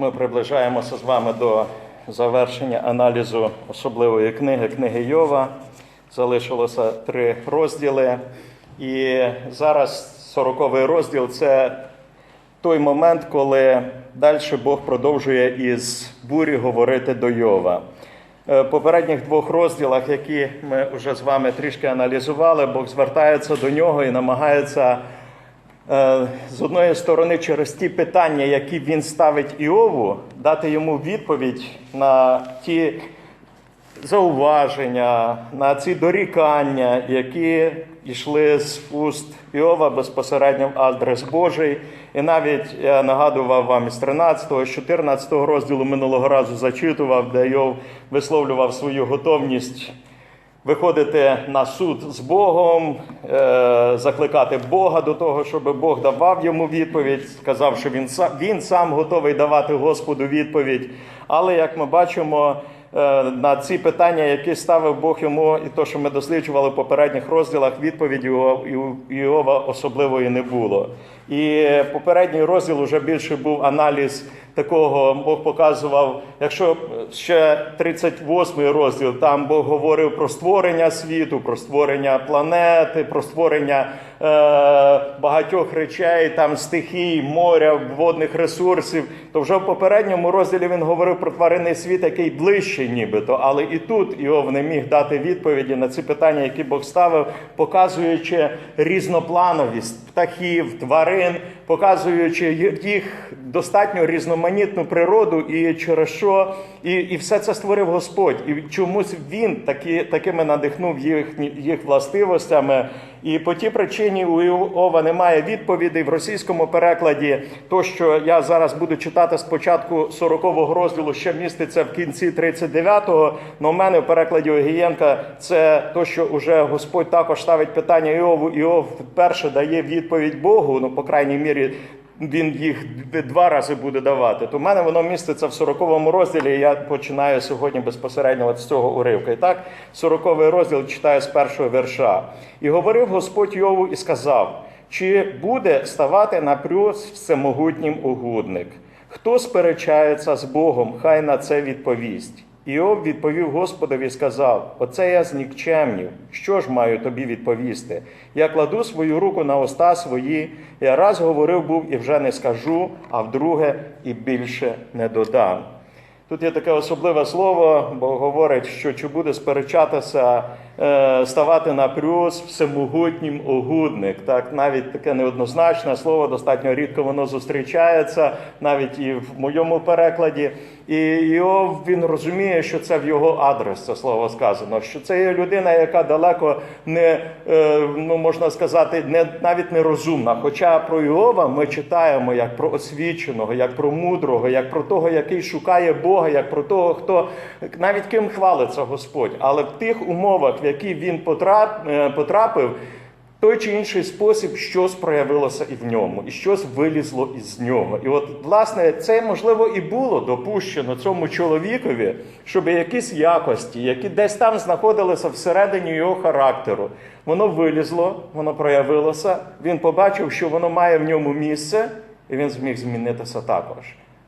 Ми приближаємося з вами до завершення аналізу особливої книги, книги Йова. Залишилося три розділи. І зараз 40-й розділ це той момент, коли далі Бог продовжує із бурі говорити до Йова. Е, В попередніх двох розділах, які ми вже з вами трішки аналізували, Бог звертається до нього і намагається з одної сторони, через ті питання, які він ставить Іову, дати йому відповідь на ті зауваження, на ці дорікання, які йшли з уст Іова безпосередньо в адрес Божий. І навіть я нагадував вам із 13, з 14 розділу минулого разу зачитував, де Іов висловлював свою готовність виходити на суд з Богом, е, закликати Бога до того, щоб Бог давав йому відповідь, сказав, що він сам, він сам готовий давати Господу відповідь. Але як ми бачимо, е, на ці питання, які ставив Бог йому, і то, що ми досліджували в попередніх розділах, відповіді у Іова особливої не було. І попередній розділ вже більше був аналіз такого. Бог показував, якщо ще 38 розділ, там Бог говорив про створення світу, про створення планети, про створення е, багатьох речей, там стихій, моря, водних ресурсів. То вже в попередньому розділі він говорив про тваринний світ, який ближчий, нібито. Але і тут Іов не міг дати відповіді на ці питання, які Бог ставив, показуючи різноплановість птахів, тварин, показуючи їх достатньо різноманітну природу, і через що і, і все це створив Господь. І чомусь він такі, такими надихнув їх, їх властивостями. І по тій причині у Іова немає відповідей в російському перекладі. То, що я зараз буду читати спочатку 40-го розділу, ще міститься в кінці 39-го. Но в мене в перекладі Огієнка це то, що вже Господь також ставить питання Іову. Іов вперше дає відповідь Богу. Ну, по крайній мірі, він їх два рази буде давати. То в мене воно міститься в 40-му розділі. і Я починаю сьогодні безпосередньо от з цього уривка. І так, 40-й розділ читаю з першого верша. І говорив Господь Йову і сказав: чи буде ставати на плюс всемогутнім угодник? Хто сперечається з Богом, хай на це відповість. Іов відповів Господові і сказав: Оце я знікчемнів. Що ж маю тобі відповісти? Я кладу свою руку на уста свої, я раз говорив був і вже не скажу, а вдруге і більше не додам. Тут є таке особливе слово, бо говорить, що чи буде сперечатися, ставати на плюс всемогутнім угодник. Так, навіть таке неоднозначне слово, достатньо рідко воно зустрічається, навіть і в моєму перекладі. І Іов він розуміє, що це в його адрес це слово сказано. Що це є людина, яка далеко не е, ну можна сказати, не навіть не розумна. Хоча про Іова ми читаємо як про освіченого, як про мудрого, як про того, який шукає Бога, як про того, хто навіть ким хвалиться Господь. Але в тих умовах, в які він е, потрапив той чи інший спосіб щось проявилося і в ньому, і щось вилізло із нього. І от, власне, це можливо і було допущено цьому чоловікові, щоб якісь якості, які десь там знаходилися всередині його характеру, воно вилізло, воно проявилося. Він побачив, що воно має в ньому місце, і він зміг змінитися також.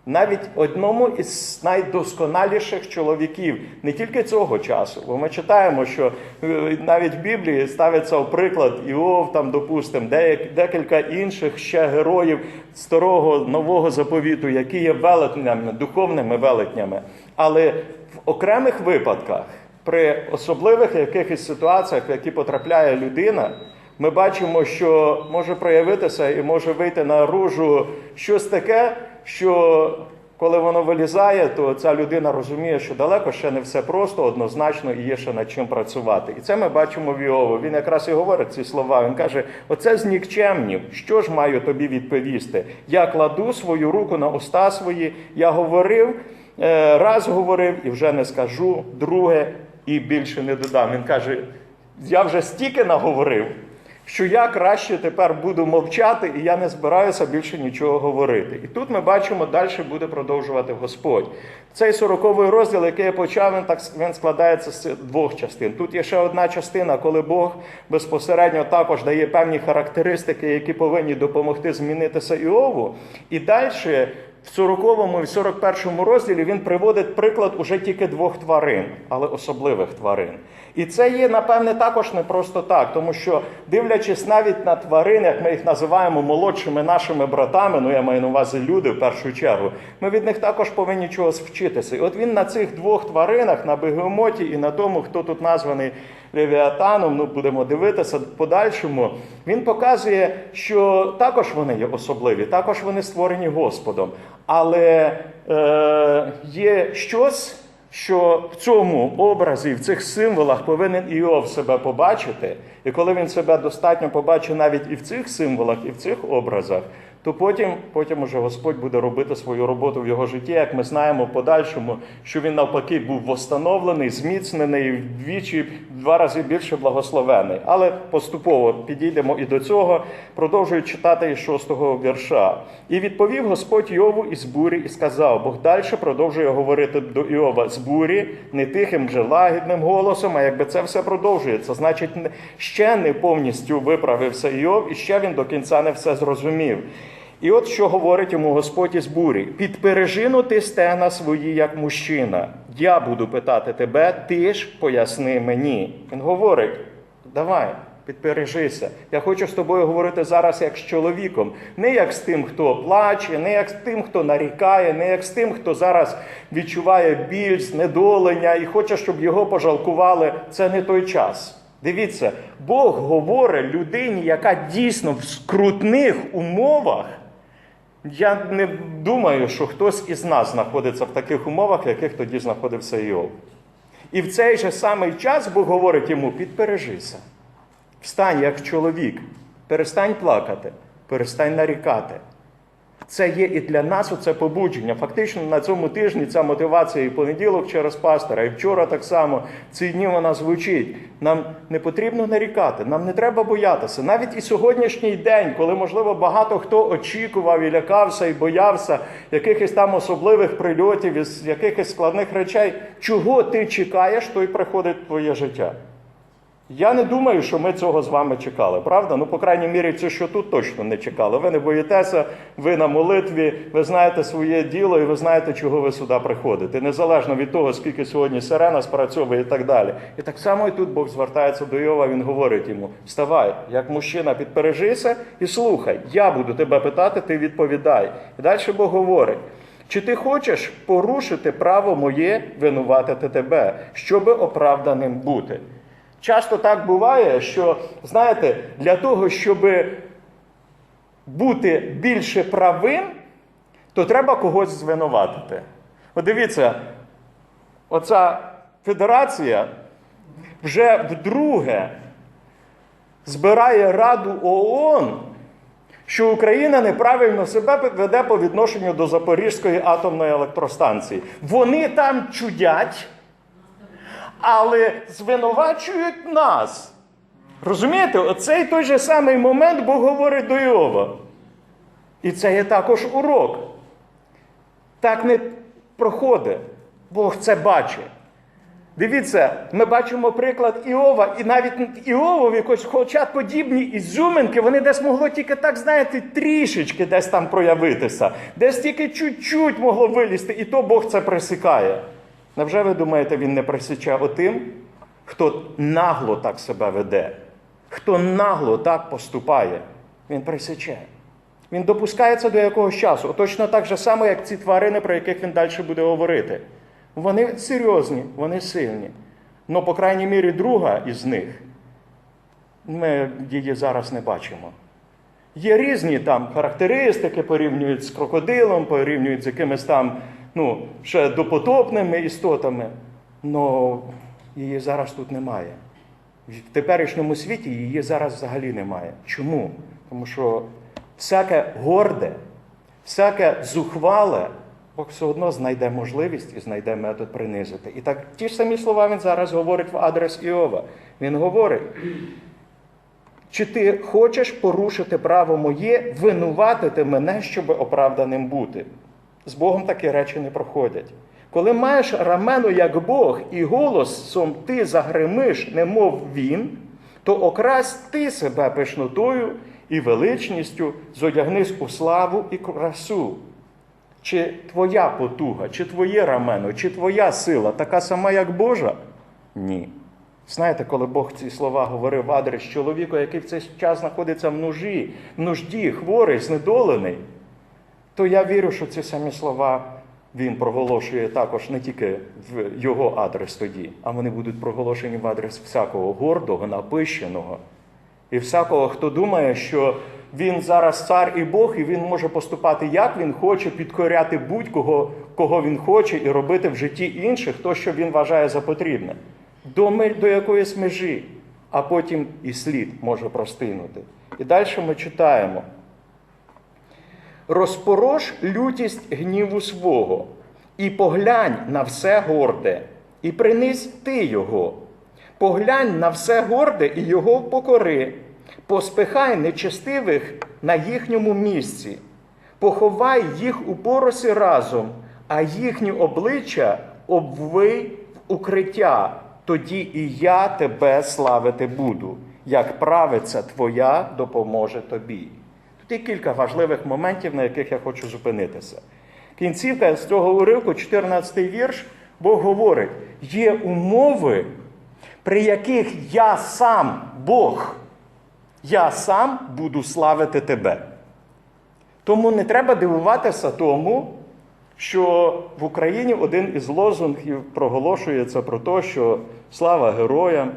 Навіть одному із найдосконаліших чоловіків, не тільки цього часу, бо ми читаємо, що е, навіть в Біблії ставиться в приклад Іов, там, допустимо, декілька інших ще героїв старого нового заповіту, які є велетнями, духовними велетнями. Але в окремих випадках, при особливих якихось ситуаціях, в які потрапляє людина, ми бачимо, що може проявитися і може вийти наружу щось таке що коли воно вилізає, то ця людина розуміє, що далеко ще не все просто, однозначно і є ще над чим працювати. І це ми бачимо в Іову. Він якраз і говорить ці слова. Він каже: Оце з нікчемнів. Що ж маю тобі відповісти? Я кладу свою руку на уста свої, я говорив, е, раз говорив і вже не скажу, друге і більше не додам. Він каже: я вже стільки наговорив що я краще тепер буду мовчати, і я не збираюся більше нічого говорити. І тут ми бачимо, далі буде продовжувати Господь. Цей 40-й розділ, який я почав, він так він складається з двох частин. Тут є ще одна частина, коли Бог безпосередньо також дає певні характеристики, які повинні допомогти змінитися Іову. І далі в 40 і 41 розділі він приводить приклад уже тільки двох тварин, але особливих тварин. І це є, напевне, також не просто так, тому що, дивлячись навіть на тварин, як ми їх називаємо молодшими нашими братами, ну я маю на увазі люди в першу чергу, ми від них також повинні чогось вчитися. І от він на цих двох тваринах, на бегемоті і на тому, хто тут названий Левіатаном, ну будемо дивитися подальшому, він показує, що також вони є особливі, також вони створені Господом. Але е, є щось, що в цьому образі, в цих символах повинен Іов себе побачити. І коли він себе достатньо побачить навіть і в цих символах, і в цих образах, то потім, потім уже Господь буде робити свою роботу в його житті, як ми знаємо подальшому, що він навпаки був восстановлений, зміцнений вдвічі, два рази більше благословений. Але поступово підійдемо і до цього, продовжую читати із шостого вірша. І відповів Господь Йову із бурі і сказав: Бог далі продовжує говорити до Іова з бурі, не тихим же лагідним голосом, а якби це все продовжується, значить, ще не повністю виправився Іов, і ще він до кінця не все зрозумів. І от що говорить йому Господь із бурі: підпережину ти стегна свої, як мужчина. Я буду питати тебе, ти ж поясни мені. Він говорить: давай, підпережися. Я хочу з тобою говорити зараз як з чоловіком, не як з тим, хто плаче, не як з тим, хто нарікає, не як з тим, хто зараз відчуває біль, знедолення і хоче, щоб його пожалкували. Це не той час. Дивіться, Бог говорить людині, яка дійсно в скрутних умовах. Я не думаю, що хтось із нас знаходиться в таких умовах, в яких тоді знаходився Іов. І в цей же самий час Бог говорить йому: підпережися, встань як чоловік, перестань плакати, перестань нарікати. Це є і для нас оце побудження. Фактично на цьому тижні ця мотивація і понеділок через пастора, і вчора так само ці дні вона звучить. Нам не потрібно нарікати, нам не треба боятися. Навіть і сьогоднішній день, коли, можливо, багато хто очікував і лякався, і боявся якихось там особливих прильотів, якихось складних речей, чого ти чекаєш, то й приходить твоє життя. Я не думаю, що ми цього з вами чекали, правда? Ну, по крайній мірі, це що тут точно не чекали. Ви не боїтеся, ви на молитві, ви знаєте своє діло і ви знаєте, чого ви сюди приходите. Незалежно від того, скільки сьогодні сирена спрацьовує і так далі. І так само і тут Бог звертається до Йова, він говорить йому: вставай, як мужчина, підпережися і слухай. Я буду тебе питати, ти відповідай. І далі Бог говорить. Чи ти хочеш порушити право моє винуватити тебе, щоби оправданим бути? Часто так буває, що, знаєте, для того, щоб бути більше правим, то треба когось звинуватити. От дивіться, оця федерація вже вдруге збирає Раду ООН, що Україна неправильно себе веде по відношенню до Запорізької атомної електростанції. Вони там чудять але звинувачують нас. Розумієте, оцей той же самий момент Бог говорить до Йова. І це є також урок. Так не проходить. Бог це бачить. Дивіться, ми бачимо приклад Іова, і навіть Іовові, хоча подібні ізюминки, вони десь могло тільки так, знаєте, трішечки десь там проявитися, десь тільки чуть-чуть могло вилізти, і то Бог це присікає. Невже ви думаєте, він не присіче отим, хто нагло так себе веде, хто нагло так поступає? Він присіче. Він допускається до якогось часу. Точно так же само, як ці тварини, про яких він далі буде говорити. Вони серйозні, вони сильні. Ну, по крайній мірі, друга із них, ми її зараз не бачимо. Є різні там характеристики, порівнюють з крокодилом, порівнюють з якимись там ну, ще допотопними істотами. але її зараз тут немає. В теперішньому світі її зараз взагалі немає. Чому? Тому що всяке горде, всяке зухвале, Бог все одно знайде можливість і знайде метод принизити. І так ті ж самі слова він зараз говорить в адрес Іова. Він говорить. Чи ти хочеш порушити право моє, винуватити мене, щоб оправданим бути? З Богом такі речі не проходять. Коли маєш рамену як Бог і голосом ти загримиш, немов він, то окрась ти себе пишнотою і величністю, зодягнись у славу і красу. Чи твоя потуга, чи твоє рамено, чи твоя сила така сама, як Божа? Ні. Знаєте, коли Бог ці слова говорив в адрес чоловіка, який в цей час знаходиться в нужі, в нужді, хворий, знедолений, то я вірю, що ці самі слова він проголошує також не тільки в його адрес тоді, а вони будуть проголошені в адрес всякого гордого, напищеного. І всякого, хто думає, що він зараз цар і Бог, і він може поступати як він хоче, підкоряти будь-кого, кого він хоче, і робити в житті інших то, що він вважає за потрібне. До, до якоїсь межі, а потім і слід може простинути. І далі ми читаємо. Розпорош лютість гніву свого, і поглянь на все горде, і принизь ти його. Поглянь на все горде і його покори, поспихай нечестивих на їхньому місці, поховай їх у поросі разом, а їхні обличчя обвий в укриття, тоді і я тебе славити буду, як правиця твоя допоможе тобі. Є кілька важливих моментів, на яких я хочу зупинитися. Кінцівка з цього уривку, 14 вірш, Бог говорить: є умови, при яких я сам, Бог, я сам буду славити тебе. Тому не треба дивуватися тому, що в Україні один із лозунгів проголошується про те, що слава героям.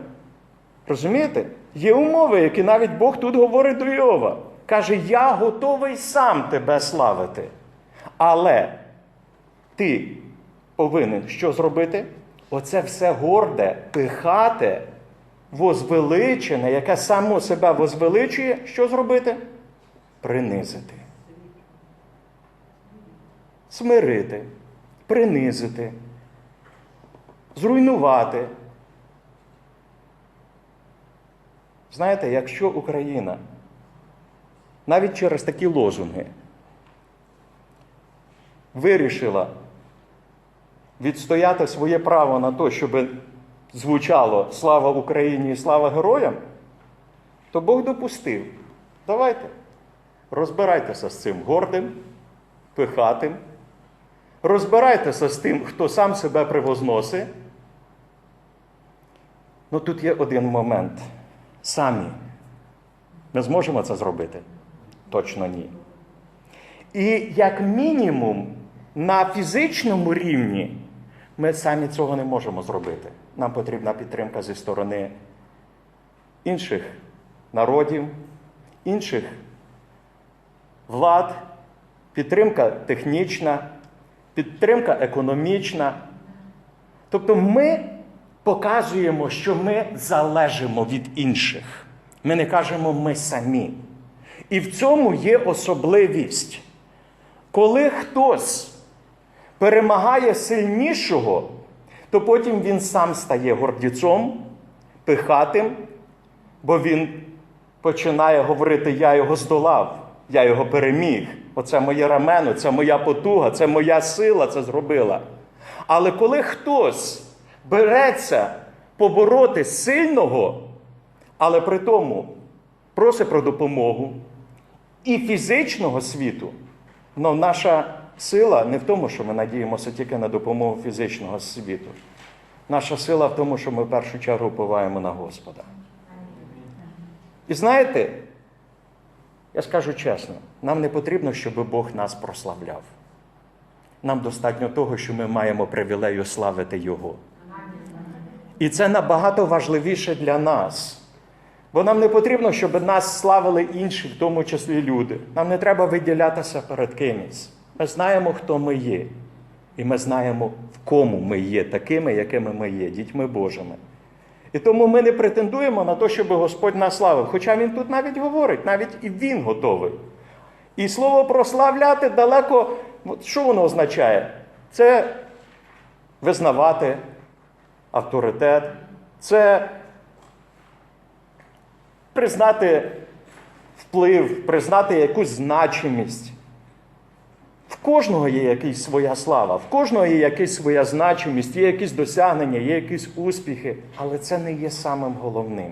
Розумієте? Є умови, які навіть Бог тут говорить до Йова. Каже, я готовий сам тебе славити. Але ти повинен що зробити? Оце все горде, пихате, возвеличене, яке само себе возвеличує, що зробити? Принизити. Смирити, принизити, зруйнувати. Знаєте, якщо Україна навіть через такі лозунги вирішила відстояти своє право на те, щоб звучало слава Україні і слава героям, то Бог допустив. Давайте, розбирайтеся з цим гордим, пихатим, розбирайтеся з тим, хто сам себе привозносить. Ну тут є один момент. Самі. Ми зможемо це зробити? Точно ні. І як мінімум на фізичному рівні ми самі цього не можемо зробити. Нам потрібна підтримка зі сторони інших народів, інших влад, підтримка технічна, підтримка економічна. Тобто ми показуємо, що ми залежимо від інших. Ми не кажемо ми самі. І в цьому є особливість. Коли хтось перемагає сильнішого, то потім він сам стає гордіцом, пихатим, бо він починає говорити: Я його здолав, я його переміг. Оце моє рамено, це моя потуга, це моя сила це зробила. Але коли хтось береться побороти сильного, але при тому просить про допомогу і фізичного світу, але наша сила не в тому, що ми надіємося тільки на допомогу фізичного світу. Наша сила в тому, що ми в першу чергу уповаємо на Господа. І знаєте, я скажу чесно, нам не потрібно, щоб Бог нас прославляв. Нам достатньо того, що ми маємо привілею славити Його. І це набагато важливіше для нас. Бо нам не потрібно, щоб нас славили інші, в тому числі люди. Нам не треба виділятися перед кимось. Ми знаємо, хто ми є. І ми знаємо, в кому ми є, такими, якими ми є, дітьми Божими. І тому ми не претендуємо на те, щоб Господь нас славив. Хоча Він тут навіть говорить, навіть і Він готовий. І слово прославляти далеко, що воно означає? Це визнавати авторитет, це признати вплив, признати якусь значимість. В кожного є якась своя слава, в кожного є якась своя значимість, є якісь досягнення, є якісь успіхи, але це не є самим головним.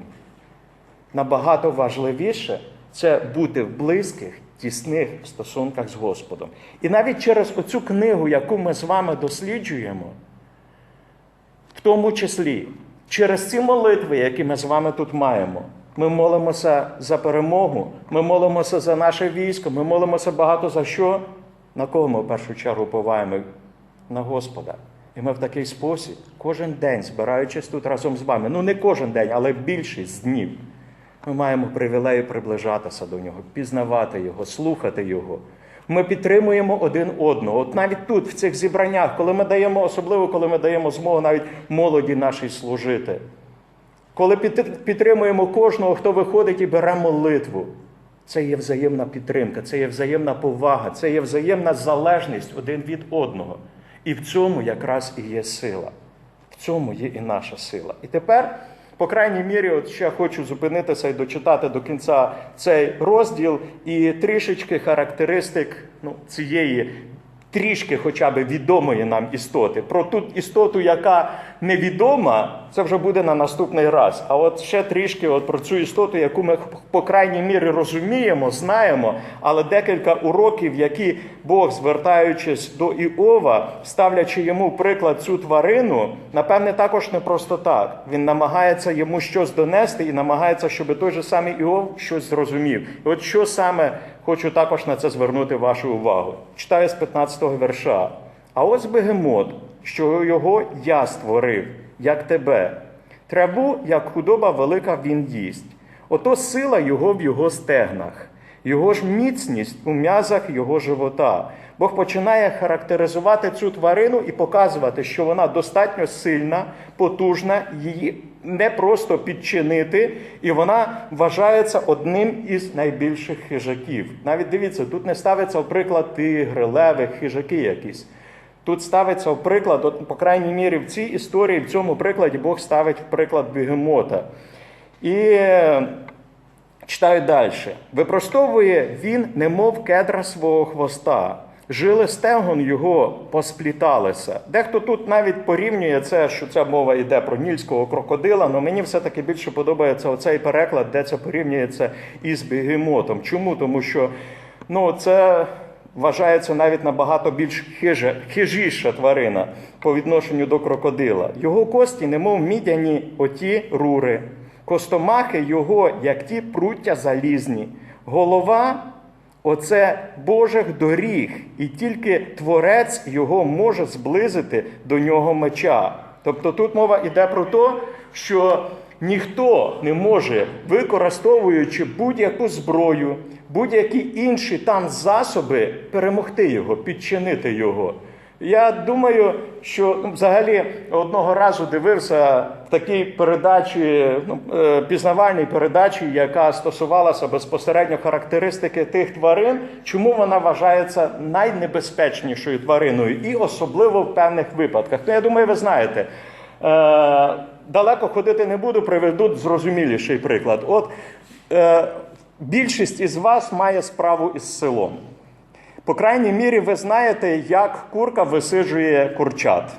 Набагато важливіше це бути в близьких тісних стосунках з Господом. І навіть через оцю книгу, яку ми з вами досліджуємо, в тому числі через ці молитви, які ми з вами тут маємо, ми молимося за перемогу, ми молимося за наше військо, ми молимося багато за що? На кого ми в першу чергу поваємо? На Господа. І ми в такий спосіб кожен день, збираючись тут разом з вами, ну не кожен день, але більшість днів, ми маємо привілею приближатися до нього, пізнавати його, слухати його. Ми підтримуємо один одного. От навіть тут, в цих зібраннях, коли ми даємо, особливо коли ми даємо змогу навіть молоді нашій служити. Коли підтримуємо кожного, хто виходить і бере молитву, це є взаємна підтримка, це є взаємна повага, це є взаємна залежність один від одного. І в цьому якраз і є сила. В цьому є і наша сила. І тепер, по крайній мірі, от ще хочу зупинитися і дочитати до кінця цей розділ і трішечки характеристик ну, цієї трішки хоча б відомої нам істоти. Про ту істоту, яка невідома, це вже буде на наступний раз. А от ще трішки от про цю істоту, яку ми по крайній мірі розуміємо, знаємо, але декілька уроків, які Бог, звертаючись до Іова, ставлячи йому приклад цю тварину, напевне, також не просто так. Він намагається йому щось донести і намагається, щоб той же самий Іов щось зрозумів. І от що саме хочу також на це звернути вашу увагу. Читаю з 15-го верша. А ось бегемот, що його я створив, як тебе. Траву, як худоба велика, він їсть. Ото сила його в його стегнах, його ж міцність у м'язах його живота. Бог починає характеризувати цю тварину і показувати, що вона достатньо сильна, потужна, її не просто підчинити, і вона вважається одним із найбільших хижаків. Навіть дивіться, тут не ставиться в приклад тигри, леви, хижаки якісь. Тут ставиться в приклад, от, по крайній мірі, в цій історії, в цьому прикладі Бог ставить в приклад бігемота. І читаю далі. Випростовує він, немов кедра свого хвоста. Жили стегон його поспліталися. Дехто тут навіть порівнює це, що ця мова йде про нільського крокодила, але мені все-таки більше подобається оцей переклад, де це порівнюється із бігемотом. Чому? Тому що ну, це вважається навіть набагато більш хижа, хижіша тварина по відношенню до крокодила. Його кості, немов мідяні оті рури, костомахи його, як ті пруття залізні, голова. Оце Божих доріг, і тільки Творець його може зблизити до нього меча. Тобто тут мова йде про те, що ніхто не може, використовуючи будь-яку зброю, будь-які інші там засоби, перемогти його, підчинити його. Я думаю, що ну, взагалі одного разу дивився в такій передачі, ну, е, пізнавальній передачі, яка стосувалася безпосередньо характеристики тих тварин, чому вона вважається найнебезпечнішою твариною, і особливо в певних випадках. Ну, я думаю, ви знаєте. Е, далеко ходити не буду, приведу зрозуміліший приклад. От е, більшість із вас має справу із селом. По крайній мірі, ви знаєте, як курка висиджує курчат.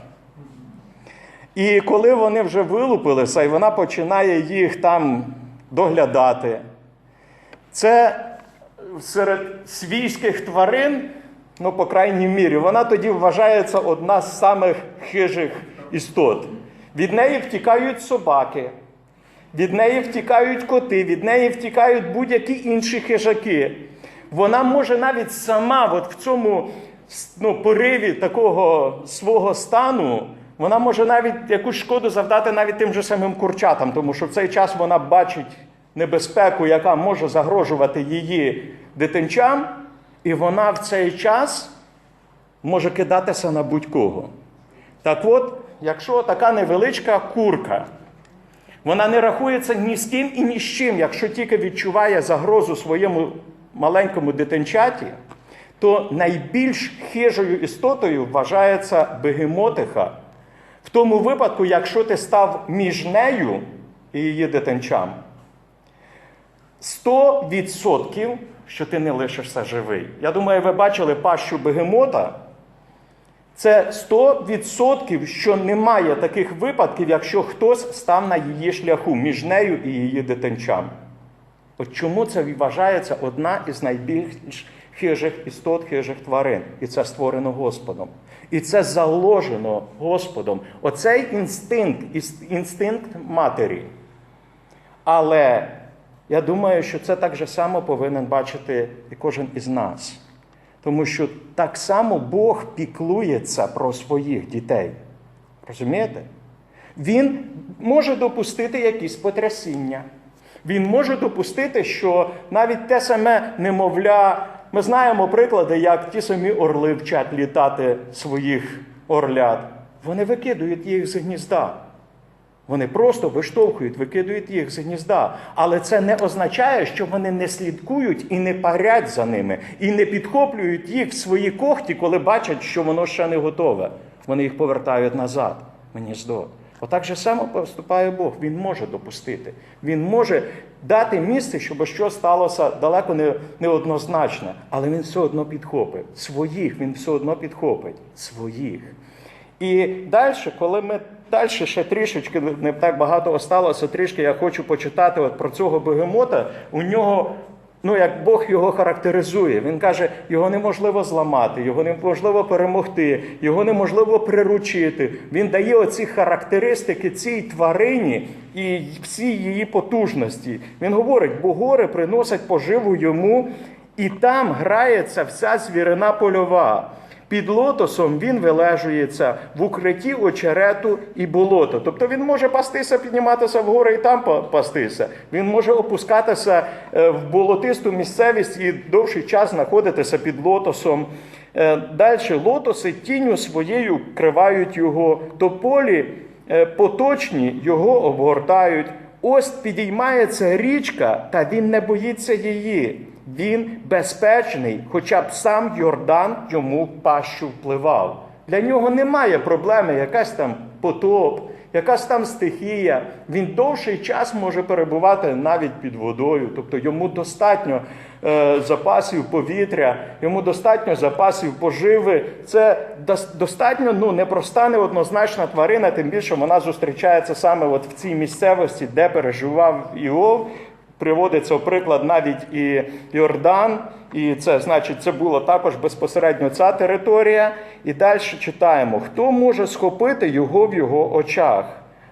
І коли вони вже вилупилися, і вона починає їх там доглядати, це серед свійських тварин, ну, по крайній мірі, вона тоді вважається одна з самих хижих істот. Від неї втікають собаки, від неї втікають коти, від неї втікають будь-які інші хижаки. Вона може навіть сама, от в цьому ну, пориві такого свого стану, вона може навіть якусь шкоду завдати навіть тим же самим курчатам, тому що в цей час вона бачить небезпеку, яка може загрожувати її дитинчам, і вона в цей час може кидатися на будь-кого. Так от, якщо така невеличка курка, вона не рахується ні з ким і ні з чим, якщо тільки відчуває загрозу своєму маленькому дитинчаті, то найбільш хижою істотою вважається бегемотиха. В тому випадку, якщо ти став між нею і її дитинчам, 100% що ти не лишишся живий. Я думаю, ви бачили пащу бегемота. Це 100%, що немає таких випадків, якщо хтось став на її шляху між нею і її дитинчам. От чому це вважається одна із найбільш хижих істот, хижих тварин, і це створено Господом. І це заложено Господом. Оцей інстинкт, інстинкт матері. Але я думаю, що це так же само повинен бачити і кожен із нас. Тому що так само Бог піклується про своїх дітей. Розумієте? Він може допустити якісь потрясіння. Він може допустити, що навіть те саме немовля, ми знаємо приклади, як ті самі орли вчать літати своїх орлят. Вони викидують їх з гнізда. Вони просто виштовхують, викидують їх з гнізда. Але це не означає, що вони не слідкують і не парять за ними, і не підхоплюють їх в свої когті, коли бачать, що воно ще не готове. Вони їх повертають назад в гніздо. Отак же само поступає Бог. Він може допустити. Він може дати місце, щоб що сталося далеко не, але він все одно підхопить. Своїх він все одно підхопить. Своїх. І далі, коли ми далі ще трішечки, не так багато осталося, трішки я хочу почитати от про цього бегемота. У нього, ну як Бог його характеризує, він каже, його неможливо зламати, його неможливо перемогти, його неможливо приручити. Він дає оці характеристики цій тварині і всій її потужності. Він говорить, бо гори приносять поживу йому, і там грається вся звірина польова. Під лотосом він вилежується в укритті очерету і болота. Тобто він може пастися, підніматися вгори і там пастися. Він може опускатися е, в болотисту місцевість і довший час знаходитися під лотосом. Далі лотоси тінню своєю вкривають його, тополі е, поточні його обгортають. Ось підіймається річка, та він не боїться її. Він безпечний, хоча б сам Йордан йому пащу впливав. Для нього немає проблеми, якась там потоп, якась там стихія. Він довший час може перебувати навіть під водою, тобто йому достатньо е, запасів повітря, йому достатньо запасів поживи. Це достатньо ну, непроста, неоднозначна тварина, тим більше вона зустрічається саме от в цій місцевості, де переживав Іов. Приводиться в приклад навіть і Йордан, і це значить, це була також безпосередньо ця територія. І далі читаємо: хто може схопити його в його очах?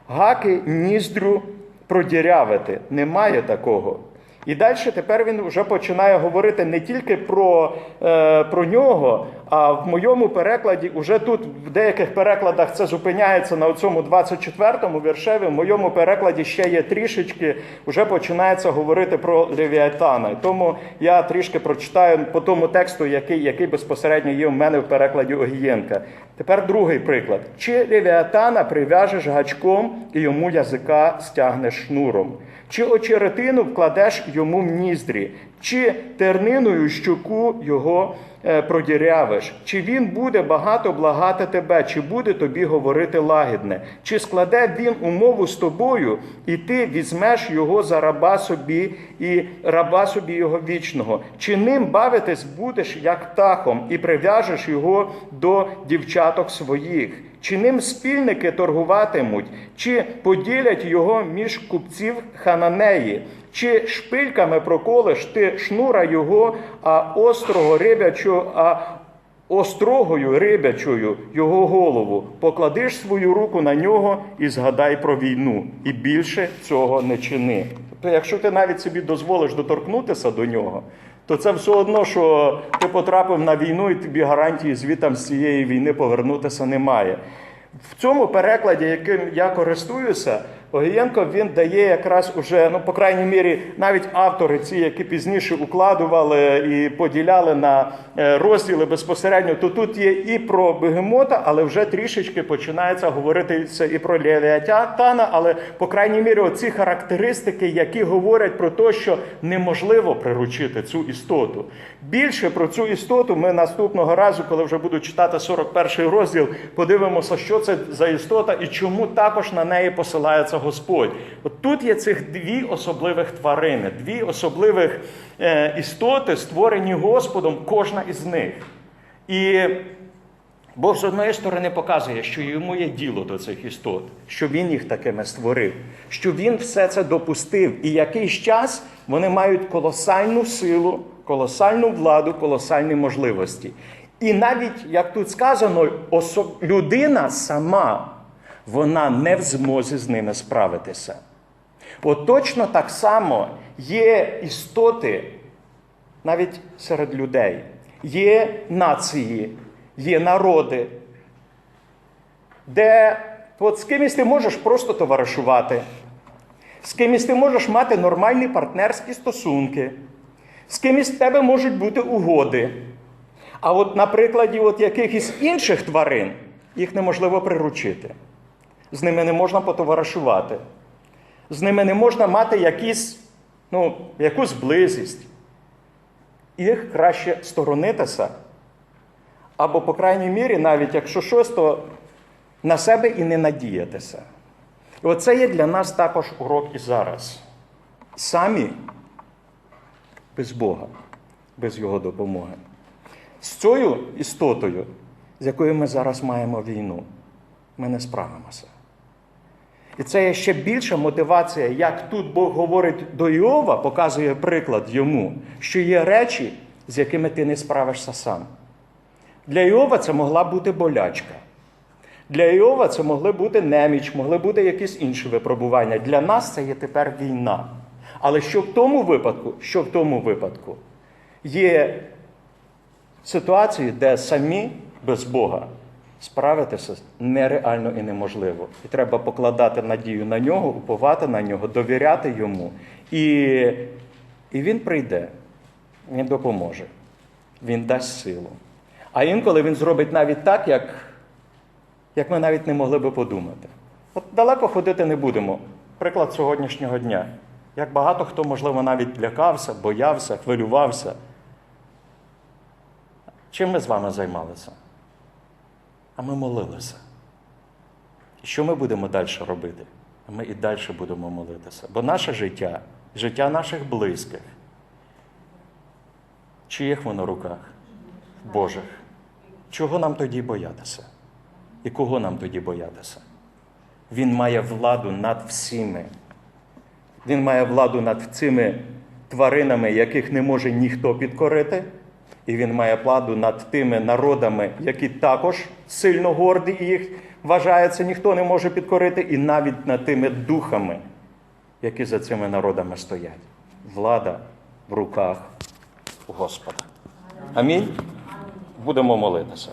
Гаки ніздрю продірявити. Немає такого. І далі тепер він вже починає говорити не тільки про, е, про нього, а в моєму перекладі, вже тут в деяких перекладах це зупиняється на цьому 24-му віршеві. В моєму перекладі ще є трішечки, вже починається говорити про Левіатана. Тому я трішки прочитаю по тому тексту, який, який безпосередньо є в мене в перекладі Огієнка. Тепер другий приклад. Чи Левіатана прив'яжеш гачком і йому язика стягнеш шнуром? Чи очеретину вкладеш йому в ніздрі, чи терниною щоку його е, продірявиш, чи він буде багато благати тебе, чи буде тобі говорити лагідне, чи складе він умову з тобою, і ти візьмеш його за раба собі і раба собі його вічного, чи ним бавитись будеш як птахом, і прив'яжеш його до дівчаток своїх. Чи ним спільники торгуватимуть, чи поділять його між купців хананеї, чи шпильками проколеш ти шнура його, а острого рибячого, а острогою рибячою його голову, покладиш свою руку на нього і згадай про війну, і більше цього не чини. Тобто, якщо ти навіть собі дозволиш доторкнутися до нього, то це все одно, що ти потрапив на війну, і тобі гарантії звітам з цієї війни повернутися немає. В цьому перекладі, яким я користуюся, Огієнко він дає якраз уже, ну, по крайній мірі, навіть автори, ці, які пізніше укладували і поділяли на е, розділи безпосередньо, то тут є і про бегемота, але вже трішечки починається говоритися і про Левіатана, але по крайній мірі, оці характеристики, які говорять про те, що неможливо приручити цю істоту. Більше про цю істоту ми наступного разу, коли вже буду читати 41 розділ, подивимося, що це за істота і чому також на неї посилається Господь. От тут є цих дві особливих тварини, дві особливих е, істоти, створені Господом, кожна із них. І Бог з одної сторони показує, що йому є діло до цих істот, що він їх такими створив, що він все це допустив, і якийсь час вони мають колосальну силу, колосальну владу, колосальні можливості. І навіть, як тут сказано, осо- людина сама вона не в змозі з ними справитися. От точно так само є істоти навіть серед людей, є нації, є народи, де от з кимось ти можеш просто товаришувати, з кимось ти можеш мати нормальні партнерські стосунки, з кимось в тебе можуть бути угоди. А от на прикладі от якихось інших тварин їх неможливо приручити. З ними не можна потоваришувати. З ними не можна мати якісь, ну, якусь близість. Їх краще сторонитися. Або, по крайній мірі, навіть якщо щось, то на себе і не надіятися. І оце є для нас також урок і зараз. Самі без Бога, без Його допомоги. З цією істотою, з якою ми зараз маємо війну, ми не справимося. І це є ще більша мотивація, як тут Бог говорить до Іова, показує приклад йому, що є речі, з якими ти не справишся сам. Для Іова це могла бути болячка. Для Іова це могли бути неміч, могли бути якісь інші випробування. Для нас це є тепер війна. Але що в тому випадку, що в тому випадку є ситуації, де самі без Бога справитися нереально і неможливо. І треба покладати надію на нього, уповати на нього, довіряти йому. І, і він прийде, він допоможе, він дасть силу. А інколи він зробить навіть так, як, як ми навіть не могли би подумати. От далеко ходити не будемо. Приклад сьогоднішнього дня. Як багато хто, можливо, навіть лякався, боявся, хвилювався. Чим ми з вами займалися? А ми молилися. Що ми будемо далі робити? Ми і далі будемо молитися. Бо наше життя, життя наших близьких, чиїх воно руках? Божих. Чого нам тоді боятися? І кого нам тоді боятися? Він має владу над всіми. Він має владу над цими тваринами, яких не може ніхто підкорити. І він має владу над тими народами, які також сильно горді, і їх вважається, ніхто не може підкорити, і навіть над тими духами, які за цими народами стоять. Влада в руках Господа. Амінь. Будемо молитися.